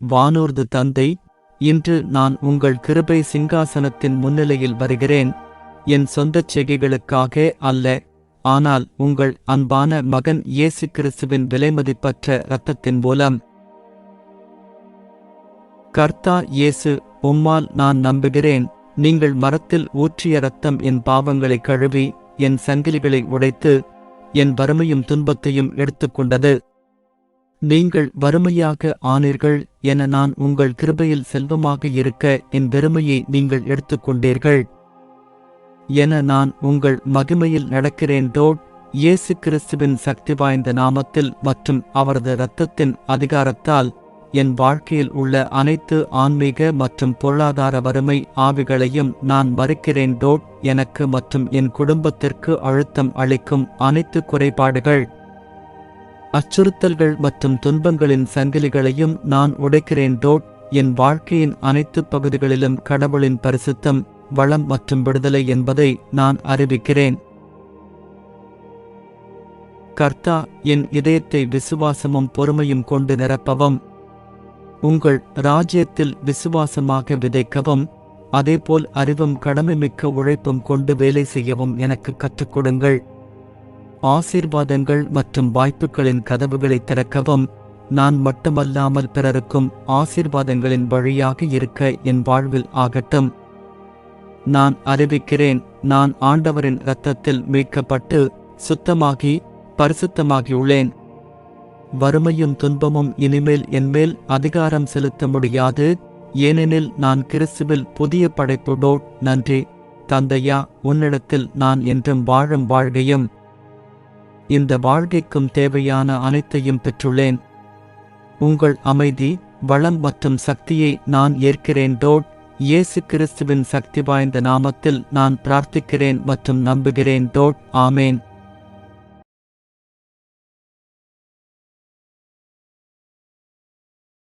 வானூர்து தந்தை இன்று நான் உங்கள் கிருபை சிங்காசனத்தின் முன்னிலையில் வருகிறேன். என் சொந்தச் செய்கைகளுக்காக அல்ல ஆனால் உங்கள் அன்பான மகன் இயேசு கிறிஸ்துவின் விலைமதிப்பற்ற இரத்தத்தின் மூலம். கர்த்தா இயேசு உம்மால் நான் நம்புகிறேன். நீங்கள் மரத்தில் ஊற்றிய இரத்தம் என் பாவங்களை கழுவி என் சங்கிலிகளை உடைத்து என் வறுமையும் துன்பத்தையும் எடுத்துக்கொண்டது. நீங்கள் வறுமையாக ஆனீர்கள் என நான் உங்கள் கிருபையில் செல்வமாக இருக்க என் வெறுமையை நீங்கள் எடுத்துக்கொண்டீர்கள் என நான் உங்கள் மகிமையில் நடக்கிறேன் டோட் இயேசு கிறிஸ்துவின் சக்தி வாய்ந்த நாமத்தில் மற்றும் அவரது இரத்தத்தின் அதிகாரத்தால் என் வாழ்க்கையில் உள்ள அனைத்து ஆன்மீக மற்றும் பொருளாதார வறுமை ஆவிகளையும் நான் மறுக்கிறேன் டோட் எனக்கு மற்றும் என் குடும்பத்திற்கு அழுத்தம் அளிக்கும் அனைத்து குறைபாடுகள் அச்சுறுத்தல்கள் மற்றும் துன்பங்களின் சங்கிலிகளையும் நான் உடைக்கிறேன் டோட். என் வாழ்க்கையின் அனைத்து பகுதிகளிலும் கடவுளின் பரிசுத்தம் வளம் மற்றும் விடுதலை என்பதை நான் அறிவிக்கிறேன். கர்த்தா என் இதயத்தை விசுவாசமும் பொறுமையும் கொண்டு நிரப்பவும். உங்கள் ராஜ்யத்தில் விசுவாசமாக விதைக்கவும். அதேபோல் அறிவும் கடமைமிக்க உழைப்பும் கொண்டு வேலை செய்யவும் எனக்கு கற்றுக் கொடுங்கள். ஆசீர்வாதங்கள் மற்றும் வாய்ப்புகளின் கதவுகளை திறக்கவும் நான் மட்டுமல்லாமல் பிறருக்கும் ஆசீர்வாதங்களின் வழியாக இருக்க என் வாழ்வில் ஆகட்டும். நான் அறிவிக்கிறேன் நான் ஆண்டவரின் இரத்தத்தில் மீட்கப்பட்டு சுத்தமாகி பரிசுத்தமாகியுள்ளேன். வறுமையும் துன்பமும் இனிமேல் என்மேல் அதிகாரம் செலுத்த முடியாது ஏனெனில் நான் கிறிஸ்துவில் புதிய படைப்புடோ நன்றி. தந்தையா உன்னிடத்தில் நான் என்றும் வாழும் வாழ்கையும் இந்த வாழ்க்கைக்கும் தேவையான அனைத்தையும் பெற்றுள்ளேன். உங்கள் அமைதி வளம் மற்றும் சக்தியை நான் ஏற்கிறேன். டோட் இயேசு கிறிஸ்துவின் சக்தி வாய்ந்த நாமத்தில் நான் பிரார்த்திக்கிறேன் மற்றும் நம்புகிறேன். டோட் ஆமேன்.